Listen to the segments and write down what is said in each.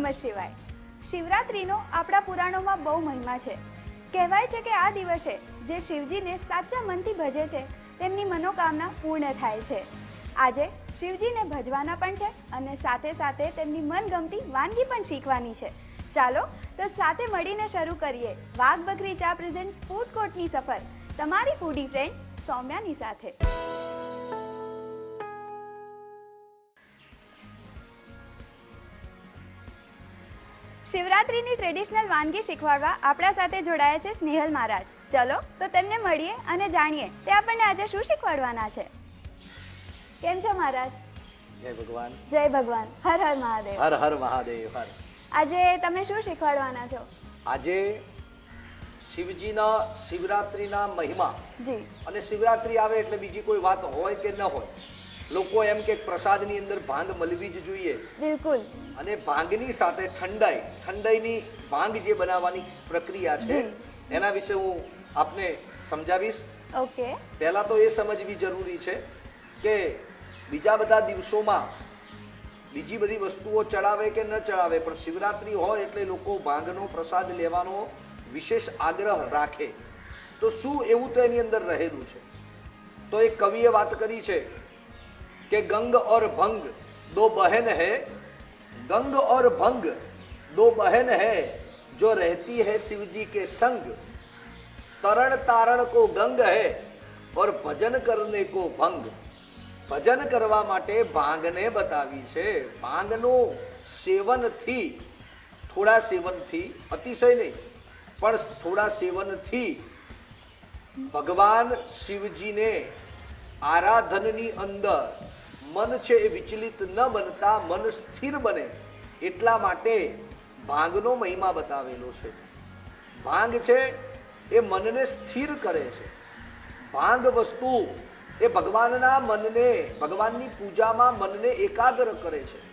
નમઃ શિવાય શિવરાત્રિનો આપણા પુરાણોમાં બહુ મહિમા છે. કહેવાય છે કે આ દિવસે જે શિવજીને સાચા મનથી ભજે છે, તેમની મનોકામના પૂર્ણ થાય છે. આજે શિવજીને ભજવાના પણ છે અને સાથે સાથે તેમની મનગમતી વાનગી પણ શીખવાની છે. ચાલો, તો સાથે મળીને શરૂ કરીએ વાઘ બકરી ચા પ્રેઝન્ટ્સ ફૂડ કોર્ટની સફર. તમારી ફૂડી ફ્રેન્ડ સૌમ્યાની સાથે. શિવરાત્રિની ટ્રેડિશનલ વાનગી શીખવાડવા આપણા સાથે જોડાયા છે સ્નેહલ મહારાજ. ચલો તો તેમને મળીએ અને જાણીએ તે આપણને આજે શું શીખવાડવાના છે. કેમ છો મહારાજ? જય ભગવાન. જય ભગવાન. હર હર મહાદેવ. હર હર મહાદેવ હર. આજે તમે શું શીખવાડવાના છો? આજે શિવજીના શિવરાત્રીના મહિમા જી. અને શિવરાત્રી આવે એટલે બીજી કોઈ વાત હોય કે ન હોય લોકો એમ કે પ્રસાદની અંદર ભાંગ મળવી જ જોઈએ. બિલકુલ. અને ભાંગની સાથે ઠંડાઈ ઠંડાઈની ભાંગ જે બનાવવાની પ્રક્રિયા છે એના વિશે હું આપને સમજાવીશ. ઓકે. પહેલા તો એ સમજવી જરૂરી છે કે બીજા બધા દિવસોમાં બીજી બધી વસ્તુઓ ચડાવે કે ન ચડાવે પણ શિવરાત્રિ હોય એટલે લોકો ભાંગનો પ્રસાદ લેવાનો વિશેષ આગ્રહ રાખે. તો શું એવું તો એની અંદર રહેલું છે? તો એક કવિએ વાત કરી છે કે ગંગ ઓર ભંગ દો બહેન હે? ગંગ ઓર ભંગ દો બહેન હે જો રહેતી હૈ શિવજી કે સંગ? તરણ તારણ કો ગંગ હૈ ઓર ભજન કરને કો ભંગ? ભજન કરવા માટે ભાંગને બતાવી છે. ભાંગનો સેવનથી થોડા સેવનથી અતિશય નહીં, પણ થોડા સેવનથી ભગવાન શિવજીને આરાધનની અંદર મન છે એ વિચલિત ન બનતા મન સ્થિર બને એટલા માટે ભાંગનો મહિમા બતાવેલો છે. ભાંગ છે એ મનને સ્થિર કરે છે. ભાંગ વસ્તુ એ ભગવાનના મનને, ભગવાનની પૂજામાં મનને એકાગ્ર કરે છે.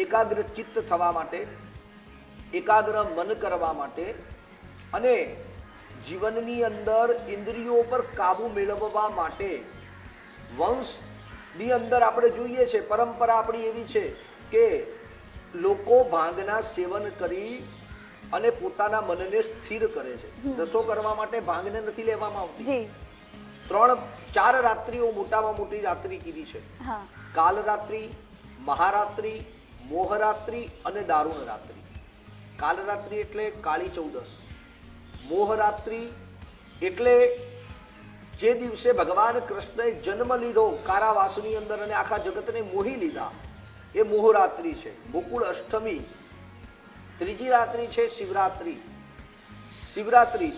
એકાગ્ર ચિત્ત થવા માટે, એકાગ્ર મન કરવા માટે અને જીવનની અંદર ઇન્દ્રિયો પર કાબુ મેળવવા માટે વંશની અંદર આપણે જોઈએ છે પરંપરા આપણી એવી છે કે લોકો ભાંગના સેવન કરી અને પોતાના મનને સ્થિર કરે છે. દસો કરવા માટે ભાંગને નથી લેવામાં આવતી. ત્રણ ચાર રાત્રિઓ મોટામાં મોટી રાત્રિ કીધી છે. કાલ રાત્રિ મહારાત્રિ મોહરાત્રિ અને દારૂણ રાત્રિ. કાલ રાત્રિ એટલે કાળી ચૌદસ. મોહરાત્રિ એટલે જે દિવસે ભગવાન કૃષ્ણએ જન્મ લીધો કારાવાસની અંદર અને આખા જગતને મોહી લીધા એ મોહરાત્રિ છે. ગોકુળ અષ્ટમી ત્રીજી રાત્રિ છે શિવરાત્રિ. શિવરાત્રિ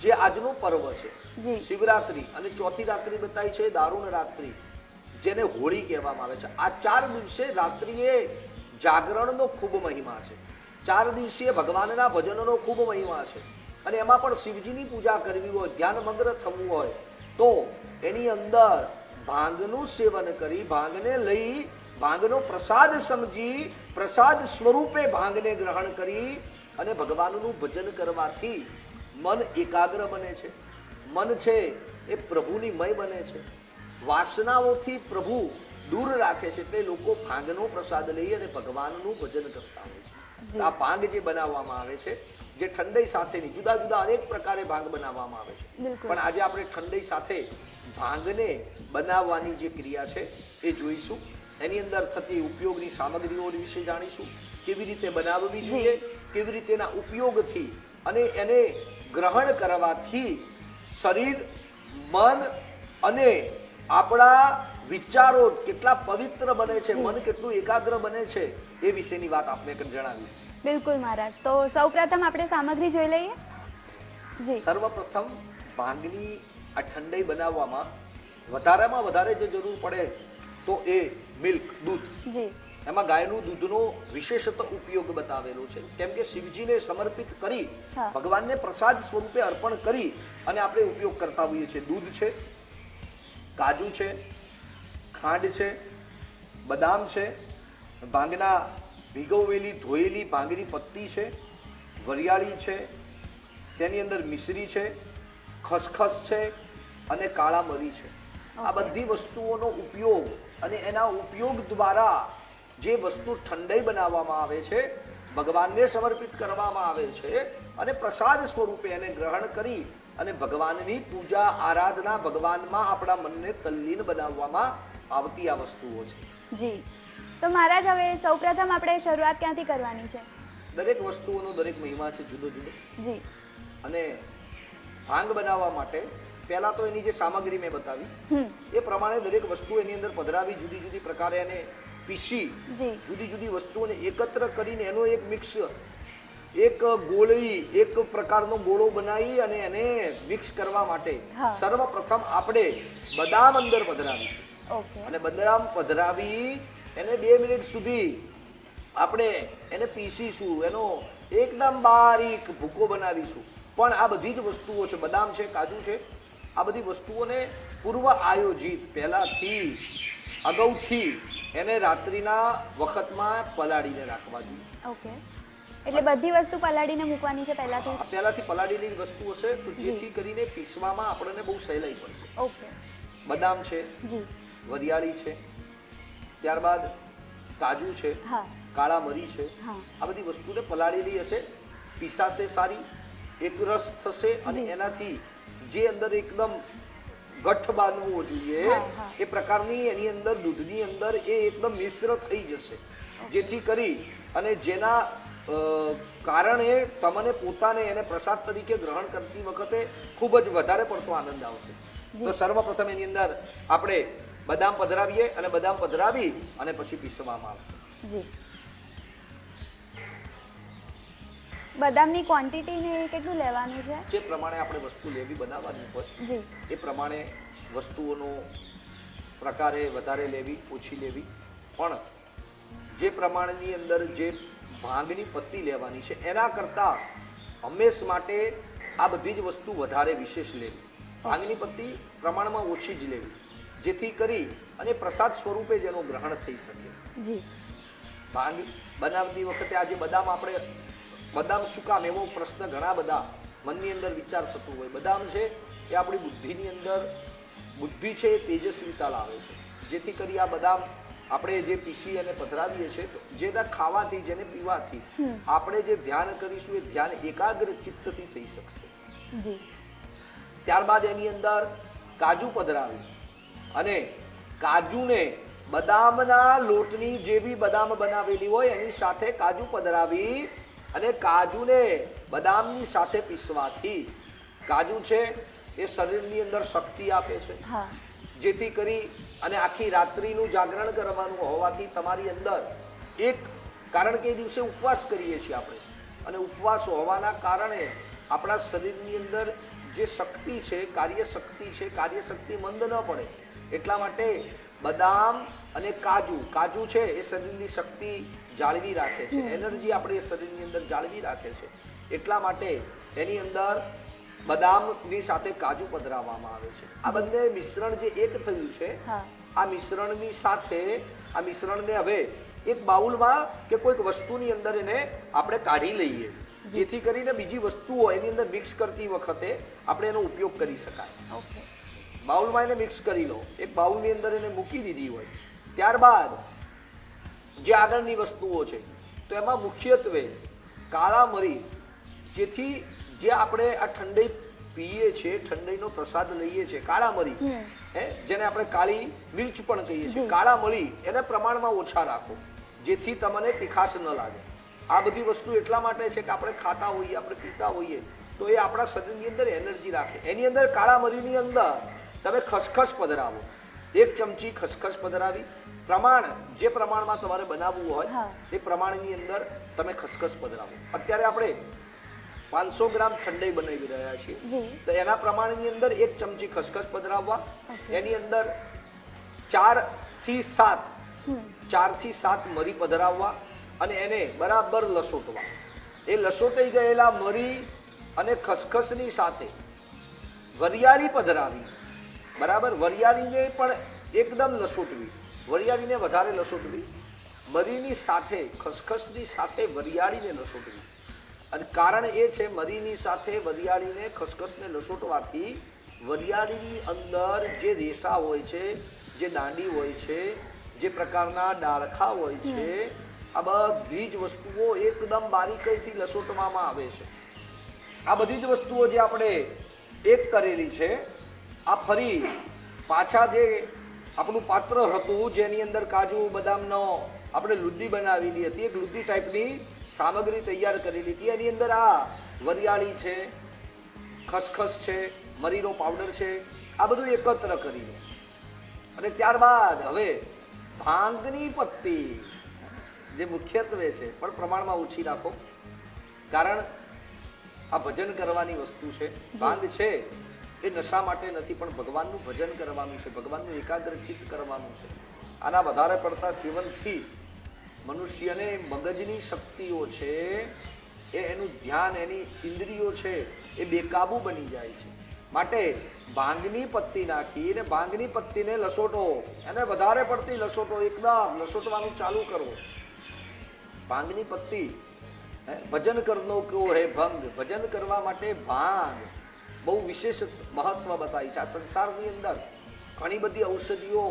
જે આજનો પર્વ છે. જી. શિવરાત્રિ અને ચોથી રાત્રિ બતાવી છે દારૂણ રાત્રિ જેને હોળી કહેવામાં આવે છે. આ ચાર દિવસે રાત્રિએ જાગરણનો ખૂબ મહિમા છે. ચાર દિવસીય ભગવાનના ભજનનો ખૂબ મહિમા છે. અને એમાં પણ શિવજીની પૂજા કરવી હોય ધ્યાનમગ્ન થવું હોય તો એની અંદર ભાંગનું સેવન કરી ભાંગને લઈ ભાંગનો પ્રસાદ સમજી પ્રસાદ સ્વરૂપે ભાંગને ગ્રહણ કરી અને ભગવાનનું ભજન કરવાથી મન એકાગ્ર બને છે. મન છે એ પ્રભુની મય બને છે. વાસનાઓથી પ્રભુ દૂર રાખે છે એટલે લોકો ભાંગનો પ્રસાદ લઈ અને ભગવાનનું ભજન કરતા હોય છે. આ ભાંગ જે બનાવવામાં આવે છે જે ઠંડાઈ સાથેની જુદા જુદા અનેક પ્રકારે ભાંગ બનાવવામાં આવે છે. પણ આજે આપણે ઠંડાઈ સાથે ભાંગને બનાવવાની જે ક્રિયા છે એ જોઈશું. એની અંદર થતી ઉપયોગની સામગ્રીઓ વિશે જાણીશું. કેવી રીતે બનાવવી જોઈએ કેવી રીતેના ઉપયોગથી અને એને ગ્રહણ કરવાથી શરીર મન અને આપણા વિચારો કેટલા પવિત્ર બને છે મન કેટલું એકાગ્ર બને છે એ વિશેની વાત આપણે જણાવીશું જણાવીશ. બિલકુલ મહારાજ. તો સૌપ્રથમ આપણે સામગ્રી જોઈ લઈએ. જી. સર્વપ્રથમ ભાંગની આ ઠંડાઈ બનાવવામાં વધારેમાં વધારે જે જરૂર પડે તો એ મિલ્ક દૂધ. જી. એમાં ગાયનું દૂધનો વિશેષત ઉપયોગ બતાવેલો છે. કેમ કે શિવજીને સમર્પિત કરી ભગવાનને પ્રસાદ સ્વરૂપે અર્પણ કરી અને આપણે ઉપયોગ કરતા હોઈએ છીએ. દૂધ છે કાજુ છે ખાંડ છે બદામ છે ભાંગના ભીગવેલી ધોયેલી ભાંગની પત્તી છે વરિયાળી છે તેની અંદર મિશ્રી છે ખસખસ છે અને કાળા મરી છે. આ બધી વસ્તુઓનો ઉપયોગ અને એના ઉપયોગ દ્વારા જે વસ્તુ ઠંડાઈ બનાવવામાં આવે છે ભગવાનને સમર્પિત કરવામાં આવે છે અને પ્રસાદ સ્વરૂપે એને ગ્રહણ કરી અને ભગવાનની પૂજા આરાધના ભગવાનમાં આપણા મનને તલ્લીન બનાવવામાં આવતી આ વસ્તુઓ છે. જી. તો મહારાજ હવે સૌપ્રથમ આપણે શરૂઆત ક્યાંથી કરવાની છે? દરેક વસ્તુઓનો દરેક મહિમા છે જુદો જુદો. જી. અને ભાંગ બનાવવા માટે પહેલા તો એની જે સામગ્રી મેં બતાવી એ પ્રમાણે દરેક વસ્તુ એની અંદર પધરાવી જુદી જુદી પ્રકારે એને પીસી જુદી જુદી વસ્તુઓને એકત્ર કરીને એનો એક મિક્સ એક ગોળી એક પ્રકારનો ગોળો બનાવી અને એને મિક્સ કરવા માટે. સર્વપ્રથમ આપણે બદામ અંદર પધરાવીશું. અને બદામ પધરાવી એને બે મિનિટ સુધી આપણે એને પીસીશું એનો એકદમ બારીક ભૂકો બનાવીશું. પણ આ બધી જ વસ્તુઓ છે બદામ છે કાજુ છે આ બધી વસ્તુઓને પૂર્વ આયોજિત પહેલાથી અગાઉથી એને રાત્રિના વખતમાં પલાળીને રાખવા જોઈએ. ઓકે. એટલે બધી વસ્તુ પલાળીને મૂકવાની છે પહેલાથી પહેલાથી પલાળેલી વસ્તુ હશે તો જેથી કરીને પીસવામાં આપણને બહુ સહેલાઈ પડશે. ઓકે. બદામ છે જી. વરિયાળી છે ત્યારબાદ કાજુ છે કાળા મરી છે આ બધી વસ્તુને પલાળેલી હશે પીસાશે સારી એકરસ થશે અને એનાથી જે અંદર એકદમ ગઠ બાંધવો જોઈએ. એ પ્રકારની એની અંદર દૂધની અંદર એ એકદમ મિશ્ર થઈ જશે. જેથી કરી અને જેના કારણે તમને પોતાને એને પ્રસાદ તરીકે ગ્રહણ કરતી વખતે ખૂબ જ વધારે પડતો આનંદ આવશે. તો સર્વપ્રથમ એની અંદર આપણે બદામ પધરાવીએ અને બદામ પધરાવી અને પછી પીસવામાં આવશે. જી. બદામની ક્વોન્ટિટી ને કેટલું લેવાનું છે? જે પ્રમાણે આપણે વસ્તુ લેવી બનાવવાની હોય જી. એ પ્રમાણે વસ્તુઓનો પ્રકારે વધારે લેવી ઓછી લેવી. પણ જે પ્રમાણની અંદર જે ભાંગની પત્તી લેવાની છે એના કરતાં હંમેશ માટે આ બધી જ વસ્તુ વધારે વિશેષ લેવી. ભાંગની પત્તી પ્રમાણમાં ઓછી જ લેવી. જેથી કરી અને પ્રસાદ સ્વરૂપે જેનું ગ્રહણ થઈ શકે. જી. ભાંગ બનાવતી વખતે આજે બદામ આપણે બદામ શું કામ એવો પ્રશ્ન ઘણા બધા મનની અંદર વિચાર થતો હોય. બદામ છે એ આપણી બુદ્ધિની અંદર બુદ્ધિ છે એ તેજસ્વીતા લાવે છે. જેથી કરી આ બદામ આપણે જે પીસી અને પધરાવીએ છીએ જેના ખાવાથી જેને પીવાથી આપણે જે ધ્યાન કરીશું એ ધ્યાન એકાગ્ર ચિત્તથી થઈ શકશે. ત્યારબાદ એની અંદર કાજુ પધરાવી. અને કાજુને બદામના લોટની જેવી બદામ બનાવેલી હોય એની સાથે કાજુ પધરાવી અને કાજુને બદામની સાથે પીસવાથી. કાજુ છે એ શરીરની અંદર શક્તિ આપે છે. જેથી કરી અને આખી રાત્રિનું જાગરણ કરવાનું હોવાથી તમારી અંદર એક કારણ કે એ દિવસે ઉપવાસ કરીએ છીએ આપણે અને ઉપવાસ હોવાના કારણે આપણા શરીરની અંદર જે શક્તિ છે કાર્ય શક્તિ છે કાર્ય શક્તિ મંદ ન પડે એટલા માટે બદામ અને કાજુ કાજુ છે એ શરીરની શક્તિ જાળવી રાખે છે. એનર્જી આપણે શરીરની અંદર જાળવી રાખે છે. એટલા માટે એની અંદર બદામની સાથે કાજુ પધરાવવામાં આવે છે. આ બંને મિશ્રણ જે એક થયું છે આ મિશ્રણની સાથે આ મિશ્રણને હવે એક બાઉલમાં કે કોઈક વસ્તુની અંદર એને આપણે કાઢી લઈએ. જેથી કરીને બીજી વસ્તુઓ એની અંદર મિક્સ કરતી વખતે આપણે એનો ઉપયોગ કરી શકાય. ઓકે. બાઉલમાં એને મિક્સ કરી લો. એક બાઉલની અંદર એને મૂકી દીધી હોય. ત્યારબાદ જે આગળની વસ્તુઓ છે તો એમાં મુખ્યત્વે કાળા મરી જેથી જે આપણે આ ઠંડાઈ પીએ છીએ ઠંડાઈનો પ્રસાદ લઈએ છીએ કાળા મરી હે જેને આપણે કાળી મિર્ચ પણ કહીએ છીએ. કાળા મરી એને પ્રમાણમાં ઓછા રાખો જેથી તમને તીખાશ ન લાગે. આ બધી વસ્તુ એટલા માટે છે કે આપણે ખાતા હોઈએ આપણે પીતા હોઈએ તો એ આપણા શરીરની અંદર એનર્જી રાખે. એની અંદર કાળા મરીની અંદર તમે ખસખસ પધરાવો. એક ચમચી ખસખસ પધરાવી. પ્રમાણ જે પ્રમાણમાં તમારે બનાવવું હોય તે એ પ્રમાણની અંદર તમે ખસખસ પધરાવો. અત્યારે આપણે પાંચસો ગ્રામ ઠંડાઈ બનાવી રહ્યા છીએ. તો એના પ્રમાણની અંદર એક ચમચી ખસખસ પધરાવવા. એની અંદર ચારથી સાત ચારથી સાત મરી પધરાવવા અને એને બરાબર લસોટવા. એ લસોટાઈ ગયેલા મરી અને ખસખસની સાથે વરિયાળી પધરાવી. બરાબર? વરિયાળીને પણ એકદમ લસોટવી. વરિયાળીને વધારે લસોટવી. મરીની સાથે, ખસખસની સાથે વરિયાળીને લસોટવી. અને કારણ એ છે, મરીની સાથે વરિયાળીને ખસખસને લસોટવાથી વરિયાળીની અંદર જે રેસા હોય છે, જે દાંડી હોય છે, જે પ્રકારના ડાળખા હોય છે, આ બધી જ વસ્તુઓ એકદમ બારીકાઈથી લસોટવામાં આવે છે. આ બધી જ વસ્તુઓ જે આપણે એક કરેલી છે આ ફરી પાછા જે આપણું પાત્ર હતું જેની અંદર કાજુ બદામનો આપણે લુદ્દી બનાવેલી હતી એક લુદ્દી ટાઈપની સામગ્રી તૈયાર કરેલી હતી એની અંદર આ વરિયાળી છે ખસખસ છે મરીનો પાવડર છે આ બધું એકત્ર કરીને. અને ત્યારબાદ હવે ભાંગની પત્તી જે મુખ્યત્વે છે પણ પ્રમાણમાં ઓછી રાખો કારણ આ ભજન કરવાની વસ્તુ છે. ભાંગ છે. એ નશા માટે નથી, પણ ભગવાનનું ભજન કરવાનું છે, ભગવાનનું એકાગ્રચિત કરવાનું છે. આના વધારે પડતા સેવનથી મનુષ્યને મગજની શક્તિઓ છે, એ એનું ધ્યાન, એની ઇન્દ્રિયો છે, એ બેકાબુ બની જાય છે. માટે ભાંગની પત્તી નાખી અને ભાંગની પત્તીને લસોટો, એને વધારે પડતી લસોટો, એકદમ લસોટવાનું ચાલુ કરો. ભાંગની પત્તી ભજન કરનો કયો હે, ભંગ. ભજન કરવા માટે ભાંગ. બહુ વિશેષ મહત્વ બતાવી છે આ સંસારની અંદર. ઘણી બધી ઔષધિઓ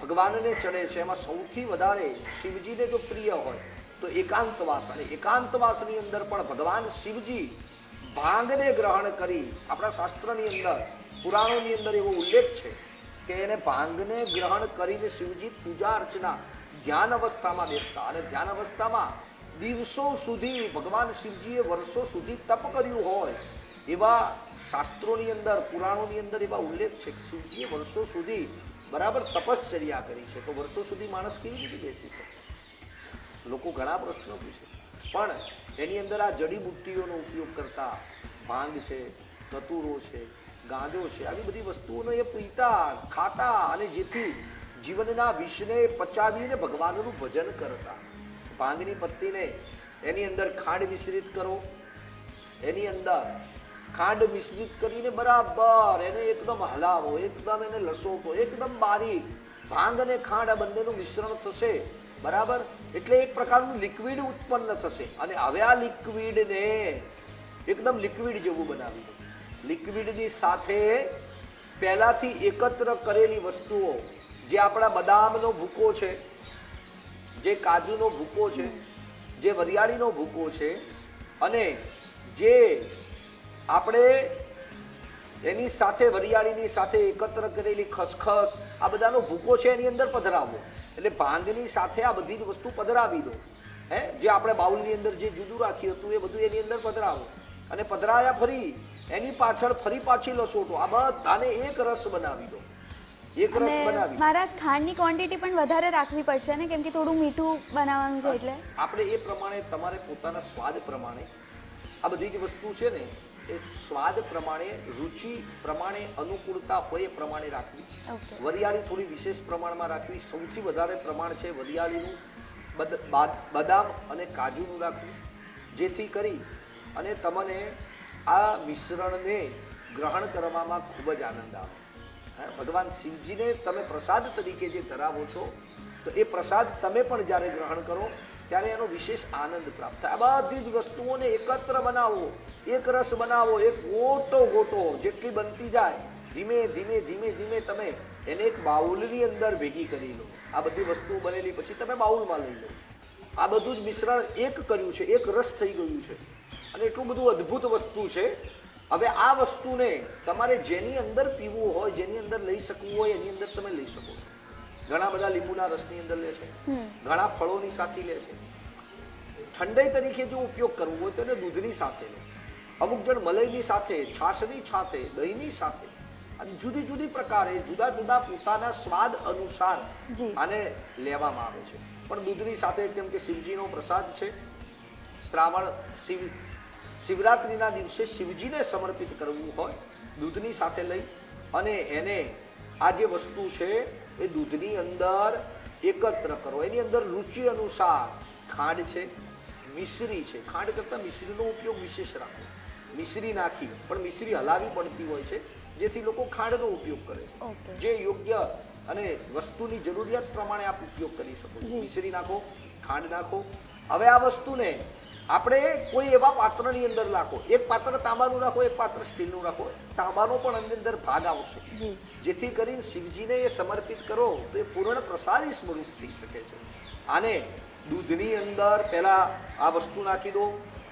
ભગવાનને ચડે છે. એમાં સૌથી વધારે શિવજીને જો પ્રિય હોય, તો એકાંતવાસ અને એકાંતવાસની અંદર પણ ભગવાન શિવજી ભાંગને ગ્રહણ કરી આપણા શાસ્ત્રની અંદર, પુરાણોની અંદર એવો ઉલ્લેખ છે કે એને ભાંગને ગ્રહણ કરીને શિવજી પૂજા અર્ચના ધ્યાન અવસ્થામાં બેસતા અને ધ્યાન અવસ્થામાં દિવસો સુધી ભગવાન શિવજીએ વર્ષો સુધી તપ કર્યું હોય એવા શાસ્ત્રોની અંદર, પુરાણોની અંદર એવા ઉલ્લેખ છે કે શિવજીએ વર્ષો સુધી બરાબર તપશ્ચર્યા કરી છે. તો વર્ષો સુધી માણસ કેવી રીતે બેસી શકે? લોકો ઘણા પ્રશ્નો પૂછે. પણ એની અંદર આ જડીબુટ્ટીઓનો ઉપયોગ કરતા ભાંગ છે, કતુરો છે, ગાંજો છે, આવી બધી વસ્તુઓનો એ પીતા, ખાતા અને જેથી જીવનના વિષને પચાવીને ભગવાનનું ભજન કરતા. ભાંગની પત્તીને એની અંદર ખાંડ મિશ્રિત કરો. એની અંદર ખાંડ મિશ્રિત કરીને બરાબર એને એકદમ હલાવો, એકદમ એને લસોટો, એકદમ બારીક. ભાંગ અને ખાંડ આ બંનેનું મિશ્રણ થશે, બરાબર? એટલે એક પ્રકારનું લિક્વિડ ઉત્પન્ન થશે. અને હવે આ લિક્વિડને એકદમ લિક્વિડ જેવું બનાવી દો લિક્વિડની સાથે પહેલાંથી એકત્ર કરેલી વસ્તુઓ, જે આપણા બદામનો ભૂકો છે, જે કાજુનો ભૂકો છે, જે વરિયાળીનો ભૂકો છે, અને જે આપણે એની સાથે વરિયાળીની સાથે એકત્ર કરેલી ખસખસ આ બધાનો ભૂકો છે એની અંદર પધરાવો એટલે ભાંગની સાથે આ બધી જ વસ્તુ પધરાવી દો. હે? જે આપણે બાઉલની અંદર જે જુદું રાખ્યું હતું એ બધું એની અંદર પધરાવો. અને પધરાયા ફરી એની પાછળ ફરી પાછી લસોટો. આ બધાને એક રસ બનાવી દો. એક રસ બનાવી મહારાજ ખાંડની ક્વોન્ટિટી પણ વધારે રાખવી પડશે ને? કેમ કે થોડું મીઠું બનાવવાનું છે એટલે. આપણે એ પ્રમાણે તમારે પોતાના સ્વાદ પ્રમાણે આ બધી જ વસ્તુ છે ને એ સ્વાદ પ્રમાણે રુચિ પ્રમાણે અનુકૂળતા હોય એ પ્રમાણે રાખવી. વરિયાળી થોડી વિશેષ પ્રમાણમાં રાખવી. સૌથી વધારે પ્રમાણ છે વરિયાળીનું બદામ અને કાજુનું રાખવું. જેથી કરી અને તમને આ મિશ્રણને ગ્રહણ કરવામાં ખૂબ જ આનંદ આવે. હે, ભગવાન શિવજીને તમે પ્રસાદ તરીકે જે ધરાવો છો તો એ પ્રસાદ તમે પણ જ્યારે ગ્રહણ કરો ત્યારે એનો વિશેષ આનંદ પ્રાપ્ત થાય. આ બધી જ વસ્તુઓને એકત્ર બનાવો, એક રસ બનાવો, એક ગોટો ગોટો જેટલી બનતી જાય, ધીમે ધીમે ધીમે ધીમે તમે એને એક બાઉલની અંદર ભેગી કરી લો. આ બધી વસ્તુઓ બનેલી પછી તમે બાઉલમાં લઈ લો. આ બધું જ મિશ્રણ એક કર્યું છે, એક રસ થઈ ગયું છે. અને એટલું બધું અદ્ભુત વસ્તુ છે. હવે આ વસ્તુને તમારે જેની અંદર પીવું હોય, જેની અંદર લઈ શકવું હોય, એની અંદર તમે લઈ શકો. છો ઘણા બધા લીંબુના રસની અંદર લે છે. ઘણા ફળોની સાથે લે છે. ઠંડાઈ તરીકે જો ઉપયોગ કરવો હોય તો એને દૂધની સાથે લે. અમુક જણ મલઈની સાથે છાશની સાથે દહીંની સાથે. અને જુદી જુદી પ્રકારે જુદા જુદા પોતાના સ્વાદ અનુસાર. આને લેવામાં આવે છે. પણ દૂધની સાથે કેમ કે શિવજીનો પ્રસાદ છે શ્રાવણ શિવ શિવરાત્રિના દિવસે શિવજીને સમર્પિત કરવું હોય દૂધની સાથે લઈ અને એને આ જે વસ્તુ છે એ દૂધની અંદર એકત્ર કરો. એની અંદર રુચિ અનુસાર ખાંડ છે મિશ્રી છે. ખાંડ કરતાં મિશ્રીનો ઉપયોગ વિશેષ રાખો. મિશ્રી નાખી પણ મિશ્રી હલાવી પડતી હોય છે જેથી લોકો ખાંડનો ઉપયોગ કરે છે. જે યોગ્ય અને વસ્તુની જરૂરિયાત પ્રમાણે આપ ઉપયોગ કરી શકો છો. મિશ્રી નાખો ખાંડ નાખો. હવે આ વસ્તુને આપણે કોઈ એવા પાત્રની અંદર રાખો. એક પાત્ર તાંબાનું રાખો એક પાત્ર સ્ટીલનું રાખો. તાંબાનો પણ અંદર અંદર ભાગ આવશે. જેથી કરીને શિવજીને એ સમર્પિત કરો તો એ પૂર્ણ પ્રસાદી સ્વરૂપ થઈ શકે છે. આને દૂધની અંદર પહેલાં આ વસ્તુ નાખી દો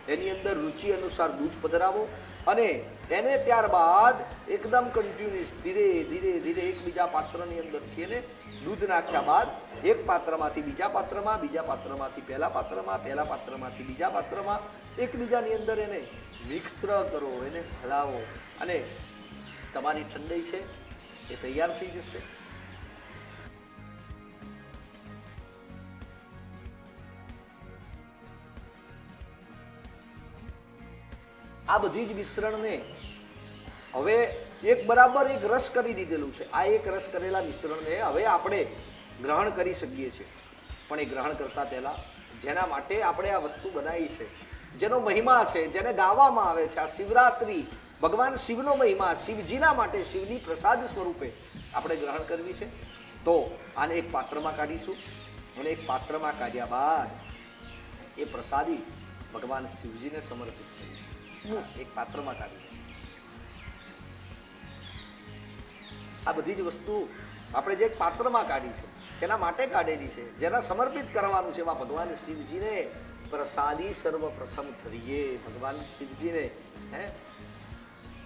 એની અંદર રુચિ અનુસાર દૂધ પધરાવો અને એને ત્યારબાદ એકદમ કન્ટિન્યુઅસ ધીરે ધીરે ધીરે એકબીજા પાત્રની અંદરથી એને દૂધ નાખ્યા બાદ એક પાત્રમાંથી બીજા પાત્રમાં, બીજા પાત્રમાંથી પહેલા પાત્રમાં, પહેલા પાત્રમાંથી બીજા પાત્રમાં, એકબીજાની અંદર એને મિક્સ કરો, એને હલાવો. અને તમારી ઠંડાઈ છે એ તૈયાર થઈ જશે. આ બધી જ મિશ્રણને હવે એક બરાબર એક રસ કરી દીધેલું છે. આ એક રસ કરેલા મિશ્રણને હવે આપણે ગ્રહણ કરી શકીએ છીએ. પણ એ ગ્રહણ કરતા પહેલા જેના માટે આપણે આ વસ્તુ બનાવી છે જેનો મહિમા છે જેને ગાવામાં આવે છે આ શિવરાત્રિ ભગવાન શિવનો મહિમા શિવજીના માટે શિવની પ્રસાદ સ્વરૂપે આપણે ગ્રહણ કરવી છે. તો આને એક પાત્રમાં કાઢીશું અને એક પાત્રમાં કાઢ્યા બાદ એ પ્રસાદી ભગવાન શિવજીને સમર્પિત કરીશું. એક પાત્રમાં કાઢી આ બધી જ વસ્તુ આપણે જે એક પાત્રમાં કાઢી છે, જેના માટે કાઢેલી છે, જેના સમર્પિત કરવાનું છે એવા ભગવાન શિવજીને પ્રસાદી સર્વપ્રથમ ધરીએ. ભગવાન શિવજીને, હે?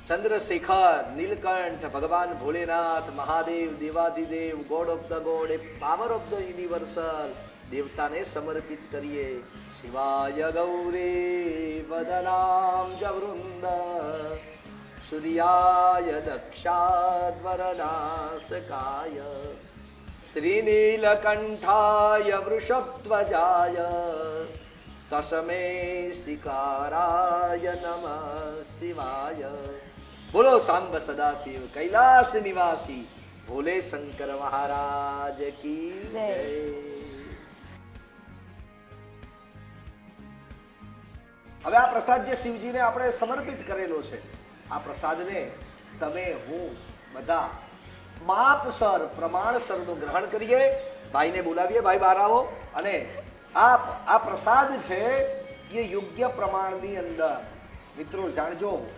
ચંદ્રશેખર, નીલકંઠ, ભગવાન Bholenath, Mahadev Devadhidev god of the god a power of the universal દેવતાને સમર્પિત કરીએ. શિવાય ગૌરે વદનામ જ વૃંદ સૂર્યાય દક્ષાદ્વરનાશકાય શ્રીનીલકંઠાય વૃષભ્વજાય તસમે શિકારાય નમઃ શિવાય બોલો સાંબ સદાશિવ કૈલાસ નિવાસી ભોલે શંકર મહારાજ કી જય. હવે આ પ્રસાદ જે શિવજીને આપણે સમર્પિત કરેલો છે આ પ્રસાદને તમે હું બધા માપસર પ્રમાણસરનું ગ્રહણ કરીએ, ભાઈને બોલાવીએ, ભાઈ બહાર આવો. અને આ આ પ્રસાદ છે એ યોગ્ય પ્રમાણની અંદર. મિત્રો, જાણજો,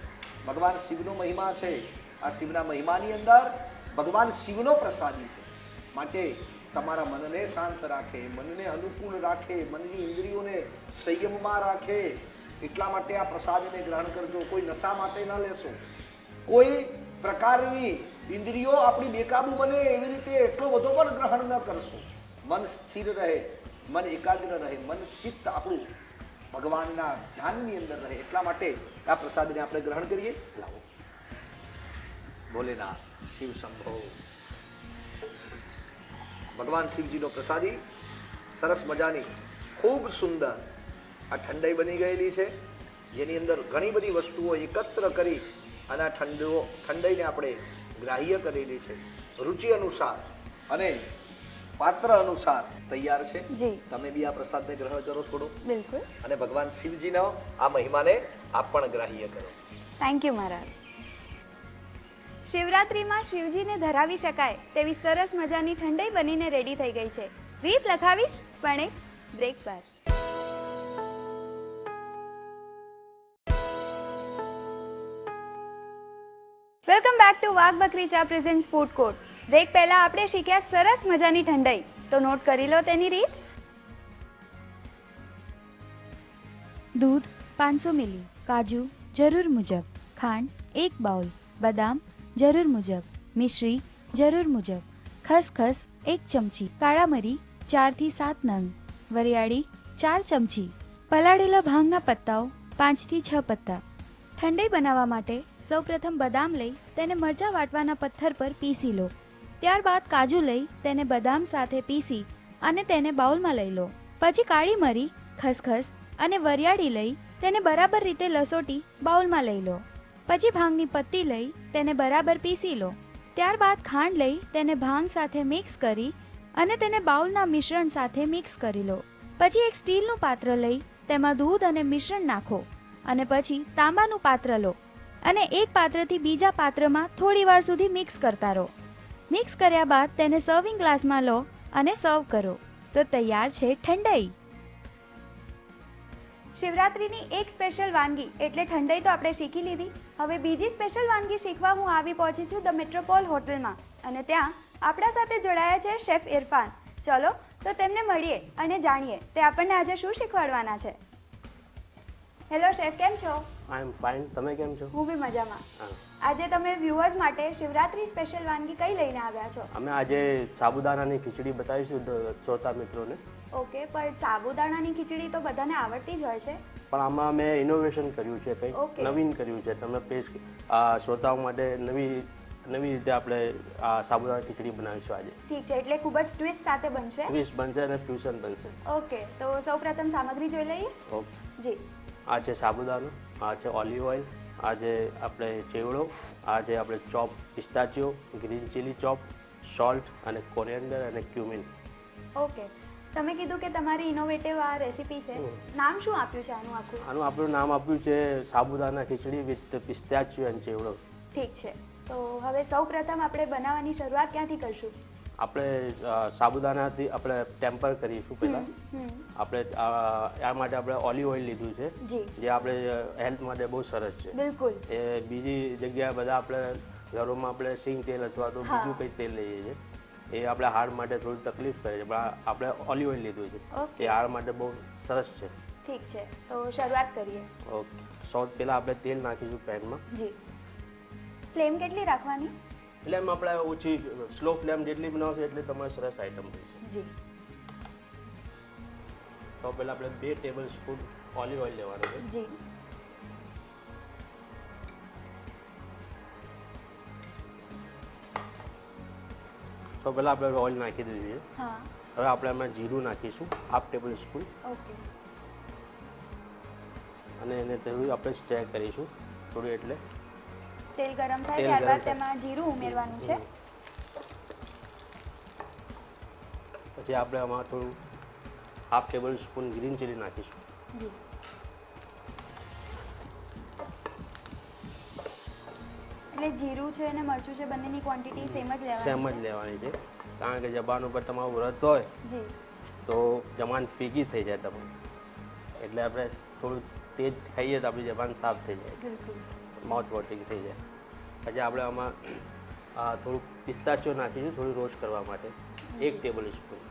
ભગવાન શિવનો મહિમા છે. આ શિવના મહિમાની અંદર ભગવાન શિવનો પ્રસાદી છે. માટે તમારા મનને શાંત રાખે, મનને અનુકૂળ રાખે, મનની ઇન્દ્રિયોને સંયમમાં રાખે. એટલા માટે આ પ્રસાદને ગ્રહણ કરજો. કોઈ નશા માટે ન લેશો. કોઈ પ્રકારની ઇન્દ્રિયો આપણી બેકાબુ બને એવી રીતે એટલો બધો પણ ગ્રહણ ન કરશો. મન સ્થિર રહે, મન એકાગ્ર રહે, મન ચિત્ત આપણું ભગવાનના ધ્યાનની અંદર રહે. એટલા માટે આ પ્રસાદને આપણે ગ્રહણ કરીએ. લાવો. ભોલેનાથ, શિવ શંભો ભગવાન શિવજીનો પ્રસાદી. સરસ મજાની, ખૂબ સુંદર આ ઠંડાઈ બની ગયેલી છે. જેની અંદર ઘણી બધી વસ્તુઓ એકત્ર કરી અને આ ઠંડો ઠંડાઈને આપણે ગ્રાહ્ય કરેલી છે. રુચિ અનુસાર અને પાત્ર અનુસાર તૈયાર છે. જી. તમે બી આ પ્રસાદને ગ્રહણ કરો થોડો. બિલકુલ. અને ભગવાન શિવજીનો આ મહિમાને આપ પણ ગ્રાહ્ય કરો. થેન્ક યુ મહારાજ. શિવરાત્રિમાં શિવજીને ધરાવી શકાય તેવી સરસ મજાની ઠંડાઈ બનીને રેડી થઈ ગઈ છે. રીત લખાવીશ પણ એક બ્રેક બાદ. બેક ટુ વાઘ બકરી ચા પ્રેઝન્ટ ફૂડ કોર્ટ બ્રેક પહેલા આપણે શીખ્યા સરસ મજાની ઠંડાઈ. તો નોટ કરી લો તેની રીત. દૂધ પાંચસો મિલી, કાજુ જરૂર મુજબ, ખાંડ એક બાઉલ, બદામ જરૂર મુજબ, મિશ્રી જરૂર મુજબ, ખસખસ એક ચમચી કાળા મરી ચારથી સાત નંગ, વરિયાળી ચાર ચમચી, પલાળેલા ભાંગના પત્તાઓ પાંચથી છ પત્તા. ઠંડાઈ બનાવવા માટે સૌપ્રથમ બદામ લઈ તેને મરચાં વાટવાના પથ્થર પર પીસી લો. ત્યારબાદ કાજુ લઈ તેને બદામ સાથે પીસી અને તેને બાઉલમાં લઈ લો. પછી કાળી મરી, ખસખસ અને વરિયાળી લઈ તેને બરાબર રીતે લસોટી બાઉલમાં લઈ લો. પછી ભાંગની પત્તી લઈ તેને બરાબર પીસી લો. ત્યારબાદ ખાંડ લઈ તેને ભાંગ સાથે મિક્સ કરી અને તેને બાઉલના મિશ્રણ સાથે મિક્સ કરી લો. પછી એક સ્ટીલનું પાત્ર લઈ તેમાં દૂધ અને મિશ્રણ નાખો અને પછી તાંબાનું પાત્ર લો. અને એક પાત્રથી બીજા પાત્રમાં થોડી વાર સુધી મિક્સ કરતા રહો. મિક્સ કર્યા બાદ તેને સર્વિંગ ગ્લાસમાં લો અને સર્વ કરો. તો તૈયાર છે ઠંડાઈ. શિવરાત્રિની એક સ્પેશિયલ વાનગી, એટલે ઠંડાઈ તો આપણે શીખી લીધી. હવે બીજી સ્પેશિયલ વાનગી શીખવા હું આવી પહોંચી છું ધ મેટ્રોપોલ હોટલમાં અને ત્યાં આપણા સાથે જોડાયા છે શેફ ઇરફાન. ચલો, તો તેમને મળીએ અને જાણીએ તે આપણને આજે શું શીખવાડવાના છે. હેલો શેફ કેમ છો? આઈ એમ ફાઇન તમે કેમ છો? હું બી મજામાં. આજે તમે વ્યુઅર્સ માટે શિવરાત્રી સ્પેશિયલ વાનગી કઈ લઈને આવ્યા છો? અમે આજે સાબુદાણાની ખીચડી બતાવીશું શ્રોતા મિત્રોને. ઓકે પણ સાબુદાણાની ખીચડી તો બધાને આવડતી જ હોય છે. પણ આમાં અમે ઇનોવેશન કર્યું છે કંઈક. નવીન કર્યું છે. તમે પેશ આ શ્રોતાઓ માટે નવી નવી રીતે આપણે આ સાબુદાણા ખીચડી બનાવીશું આજે. ઠીક છે એટલે ખૂબ જ ટ્વિસ્ટ સાથે બનશે. ટ્વિસ્ટ બનશે અને ફ્યુઝન બનશે. ઓકે તો સૌપ્રથમ સામગ્રી જોઈ લઈએ? ઓકે. જી. આ છે સાબુદાનું આ છે ઓલિવ ઓઇલ આ જે આપણે ચેવડો આ જે આપણે chop pistachios green chilli chop salt અને કોરિએન્ડર અને ક્યુમિન. ઓકે. તમે કીધું કે તમારી ઇનોવેટિવ આ રેસીપી છે. નામ શું આપ્યું છે આનું આખું? આનું આપણું નામ આપ્યું છે સાબુદાણા ખીચડી વિથ પિસ્તાચીઓ અને ચેવડો ઠીક છે. તો હવે સૌપ્રથમ આપણે બનાવવાની શરૂઆત ક્યાંથી કરશું? આપણે સાબુદાનાથી સાબુદાણાથી આપણે ટેમ્પર કરીશું પહેલાં. આપણે આ આ માટે આપણે ઓલિવ ઓઇલ લીધું છે જે. આપણે હેલ્થ માટે બહુ સરસ છે. બિલકુલ. એ બીજી જગ્યાએ બધા આપણે ઘરોમાં આપણે સિંગ તેલ અથવા તો બીજું કંઈ તેલ લઈએ છીએ. એ આપણે હાડ માટે થોડી તકલીફ કરે છે પણ આપણે ઓલિવ ઓઇલ લીધું છે. એ હાડ માટે બહુ સરસ છે. ઠીક છે તો શરૂઆત કરીએ. ઓકે. સૌ પહેલાં આપણે તેલ નાખીશું પેનમાં. જી. ફ્લેમ કેટલી રાખવાની? ફ્લેમ આપણે ઓછી સ્લો ફ્લેમ જેટલી બનાવશે એટલી તમારે સરસ આઈટમ થશે જી. તો પહેલાં આપણે બે ટેબલ સ્પૂન ઓલિવ ઓઇલ લેવાનું છે. જી. તો પહેલાં આપણે ઓઇલ નાખી દીધી છે હવે આપણે એમાં જીરું નાખીશું હાફ ટેબલ સ્પૂન ઓકે. અને એને થોડું આપણે સ્ટેર કરીશું થોડું એટલે. તેલ ગરમ થાય તેલ ગરમ ત્યારબાદ થાય. તેમાં જીરું ઉમેરવાનું છે. પછી આપણે આમાં થોડું half table spoon green chilli નાખીશું. જી. એટલે જીરું છે અને મરચું છે બંનેની ક્વોન્ટિટી સેમ જ સેમ લેવાની જ લેવાની છે. કારણ કે જબાન ઉપર તમારું વ્રત હોય જી. તો જબાન ફીકી થઈ જાય તમારું. એટલે આપણે થોડું તેજ ખાઈએ તો આપણી જબાન સાફ થઈ જાય. બિલકુલ. માઉથ વોટિંગ થઈ જાય. પછી આપણે આમાં થોડુંક પિસ્તાચીઓ નાખીશું થોડું રોસ્ટ કરવા માટે. એક ટેબલ સ્પૂન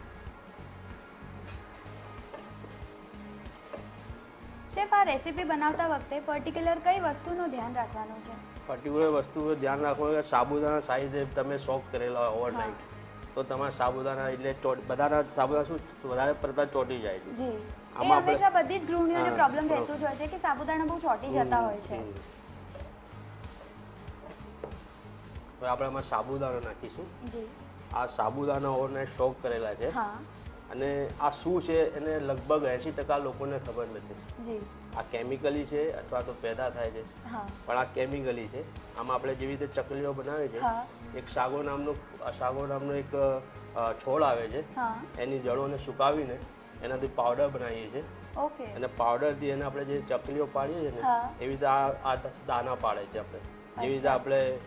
શેફ આ રેસીપી બનાવતા વખતે પર્ટિક્યુલર કઈ વસ્તુનું ધ્યાન રાખવાનું છે? પર્ટિક્યુલર વસ્તુ ધ્યાન રાખવાનું કે સાબુદાણા સાઈઝ તમે શોક કરેલા હોય ઓવરનાઇટ તો તમારા સાબુદાણા એટલે બધાના સાબુદાણા શું? વધારે પડતા ચોટી જાય છે. જી. એ હંમેશા બધી જ ગૃહિણીઓને પ્રોબ્લેમ રહેતો જ હોય છે કે સાબુદાણા બહુ ચોટી જતા હોય છે. હવે આપણે આમાં સાબુદાણા નાખીશું. આ સાબુદાણાઓને શોખ શોક કરેલા છે. અને આ શું છે એને લગભગ એંસી ટકા લોકોને ખબર નથી. આ કેમિકલી છે અથવા તો પેદા થાય છે. પણ આ કેમિકલી છે. આમાં આપણે જેવી રીતે ચકલીઓ બનાવે છે એક સાગો નામનો સાગો નામનો એક છોડ આવે છે. એની જળોને સુકાવીને એનાથી પાવડર બનાવીએ છીએ. અને પાવડરથી એને આપણે જે ચકલીઓ પાડીએ છીએ ને એવી રીતે આ દાના પાડે છે આપણે. જેવી રીતે આપણે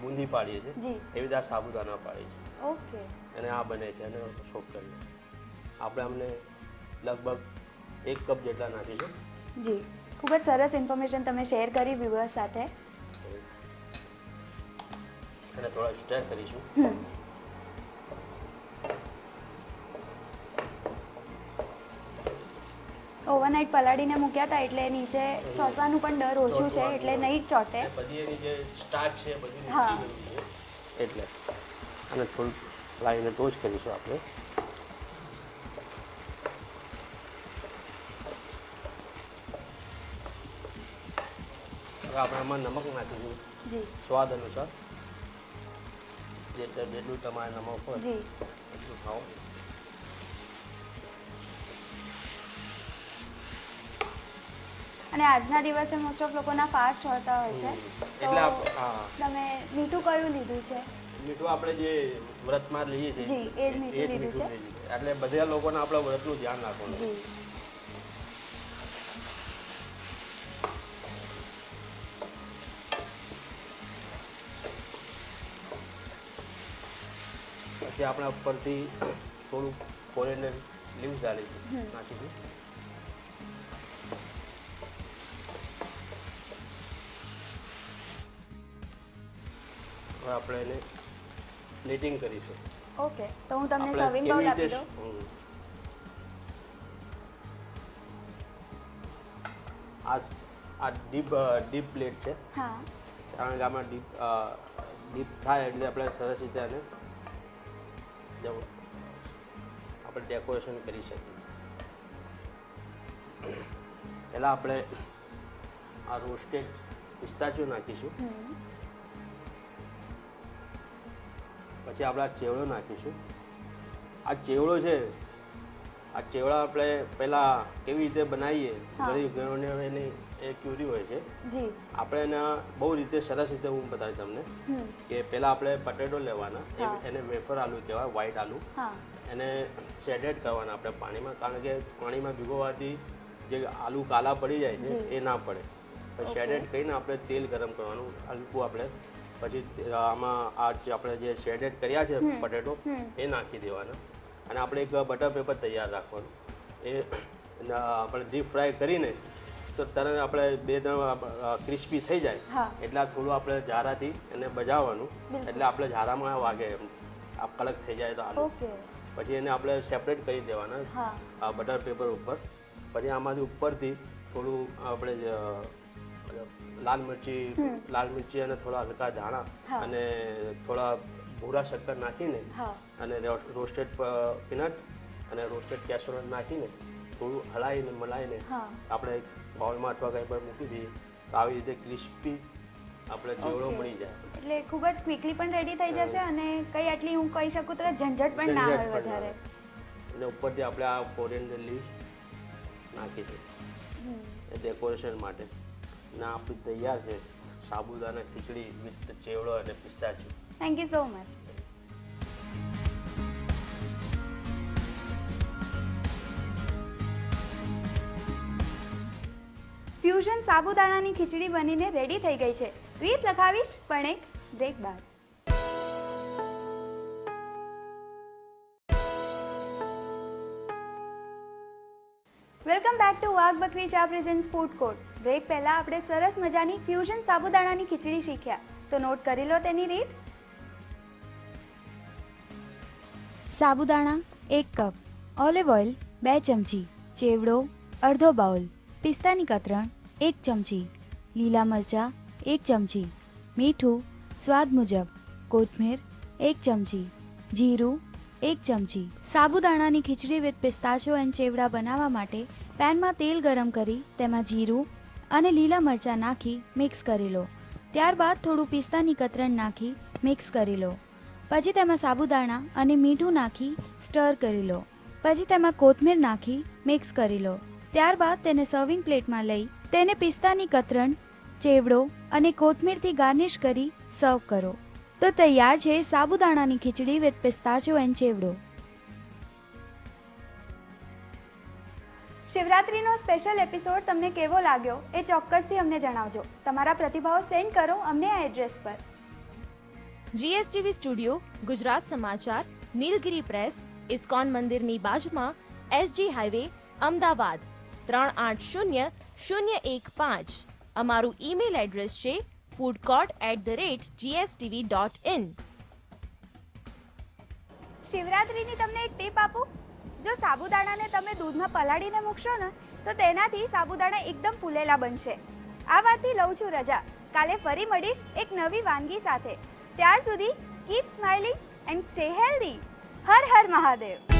બુંદી પાડીએ છીએ. એવી રીતે આ સાબુદાના પાડીએ છીએ. ઓકે. અને આ બને છે અને શોપ કરીએ આપણે અમને લગભગ એક કપ જેટલા નાખીશું. જી. ખૂબ જ સરસ ઇન્ફોર્મેશન તમે શેર કરી વ્યુઅર્સ સાથે. અને થોડા સ્ટેર કરીશું. ઓવરનાઇટ પલાળીને મૂક્યા હતા એટલે નીચે ચોંટવાનું પણ ડર ઓછું છે એટલે નહીં જ ચોંટે. બધી એની જે સ્ટાર્ટ છે બધી હા. નીકળી ગઈ છે. એટલે અને થોડુંક લાવીને ટોચ કરીશું આપણે. હવે આપણે આમાં નમક નાખીશું. જી. સ્વાદ અનુસાર. જેટલું જેટલું તમારે નમક હોય જી. એટલું ખાઓ. અને આજના દિવસે મોસ્ટ ઓફ લોકોના ફાસ્ટ હોતા હોય છે. એટલે તમે મીઠું કયું લીધું છે? મીઠું આપણે જે વ્રતમાં લઈએ છીએ જી, એ જ મીઠું લીધું છે. એટલે બધા લોકોને આપણા વ્રતનું ધ્યાન રાખવાનું. જી. પછી આપણે ઉપરથી થોડું કોરિએન્ડર લીવ્સ ડાલીશું નાખી નાખીશું આપણે એને પ્લેટિંગ કરીશું. ઓકે તો હું તમને સર્વિંગ બાઉલ આપી દઉં. આ આ ડીપ ડીપ પ્લેટ છે. હા. કારણ કે આમાં ડીપ ડીપ થાય એટલે આપણે સરસ રીતે આને આપણે ડેકોરેશન કરી શકીએ. પહેલાં આપણે આ રોસ્ટેડ પિસ્તાચો નાખીશું. પછી આપણે આ ચેવડો નાખીશું. આ ચેવડો છે આ ચેવડા આપણે પહેલાં કેવી રીતે બનાવીએ ગરીબ ઘણી ઘણી એની એ ક્યુરી હોય છે. આપણે એના બહુ રીતે સરસ રીતે હું બતાવીશ તમને કે પહેલાં આપણે પટેટો લેવાના એને વેફર આલુ કહેવાય વ્હાઈટ આલુ. એને શેડેડ કરવાના આપણે પાણીમાં કારણ કે પાણીમાં ભીગોવાથી જે આલુ કાલા પડી જાય છે એ ના પડે. શેડેડ કરીને આપણે તેલ ગરમ કરવાનું હલકું આપણે પછી આમાં આ જે આપણે જે શેડેડ કર્યા છે બટેટો પટેટો એ નાખી દેવાના. અને આપણે એક બટર પેપર તૈયાર રાખવાનું. એ આપણે ડીપ ફ્રાય કરીને તો તરત આપણે બે ત્રણ ક્રિસ્પી થઈ જાય. એટલે થોડું આપણે ઝારાથી એને બજાવવાનું. એટલે આપણે ઝારામાં વાગે એમ. કડક થઈ જાય તો આલુ. પછી એને આપણે સેપરેટ કરી દેવાના. બટર પેપર ઉપર. પછી આમાંથી ઉપરથી થોડું આપણે લાલ મરચી લાલ મરચી અને થોડા હલકા ધાણા અને થોડા ભૂરા શક્કર નાખીને અને રોસ્ટેડ પીનટ અને રોસ્ટેડ કેસરોલ નાખીને થોડું હલાવીને મલાઈને હા. આપણે બાઉલમાં અથવા કંઈ પણ મૂકી દઈએ તો આવી રીતે ક્રિસ્પી આપણે ચેવડો મળી જાય. એટલે ખૂબ જ ક્વિકલી પણ રેડી થઈ જશે અને કઈ આટલી હું કહી શકું તો ઝંઝટ પણ ના હોય વધારે. અને ઉપરથી આપણે આ કોરિયન્ડર લીવ નાખી દઈએ. ડેકોરેશન માટે. ના આપણું તૈયાર છે. સાબુદાના ખીચડી વિથ ચેવડો અને pistachio. Thank you so much fusion સાબુદાણાની ખીચડી બનીને રેડી થઈ ગઈ છે. રીત લખાવીશ, પણ એક બ્રેક બાદ. વેલકમ બેક ટુ વાઘ બકરી ચા પ્રેઝન્ટ ફૂડ કોર્ટ બ્રેક પહેલાં આપણે સરસ મજાની ફ્યુઝન સાબુદાણાની ખીચડી શીખ્યા. તો નોટ કરી લો તેની રીત. સાબુદાણા, એક કપ. ઓલિવ ઓઇલ, બે ચમચી. ચેવડો, અડધો બાઉલ. પિસ્તાની કતરણ, એક ચમચી. લીલા મરચાં, એક ચમચી. મીઠું, સ્વાદ મુજબ. કોથમીર, એક ચમચી. જીરું, એક ચમચી. સાબુદાણાની ખીચડી વિથ પિસ્તાશો એન્ડ ચેવડા બનાવવા માટે પેનમાં તેલ ગરમ કરી, તેમાં જીરું અને લીલા મરચાં નાખી મિક્સ કરી લો. ત્યારબાદ થોડું પિસ્તાની કતરણ નાખી મિક્સ કરી લો. પછી તેમાં સાબુદાણા અને મીઠું નાખી સ્ટર કરી લો. પછી તેમાં કોથમીર નાખી મિક્સ કરી લો. ત્યારબાદ તેને સર્વિંગ પ્લેટમાં લઈ તેને પિસ્તાની કતરણ, ચેવડો અને કોથમીરથી ગાર્નિશ કરી સર્વ કરો. તો તૈયાર છે સાબુદાણાની ખીચડી વિથ પિસ્તાચો એન્ડ ચેવડો. શિવરાત્રીનો સ્પેશિયલ એપિસોડ તમને કેવો લાગ્યો એ ચોક્કસથી અમને જણાવજો. તમારા પ્રતિભાવો સેન્ડ કરો અમને આ એડ્રેસ પર. જીએસટીવી સ્ટુડિયો ગુજરાત સમાચાર નીલગિરી પ્રેસ ઇસ્કોન મંદિરની બાજુમાં એસજી હાઈવે અમદાવાદ ત્રણ આઠ શૂન્ય શૂન્ય એક પાંચ. અમારું ઈમેલ એડ્રેસ છે food court at the rate GSTV dot in શિવરાત્રીની તમને એક ટીપ આપું? જો સાબુદાણાને તમે દૂધમાં પલાળીને મૂકશો ને, તો તેનાથી સાબુદાણા એકદમ ફૂલેલા બનશે. આ વાતથી લઉં છું રજા. કાલે ફરી મળીશ એક નવી વાનગી સાથે. ત્યાર સુધી keep smiling and stay healthy Har Har Mahadev.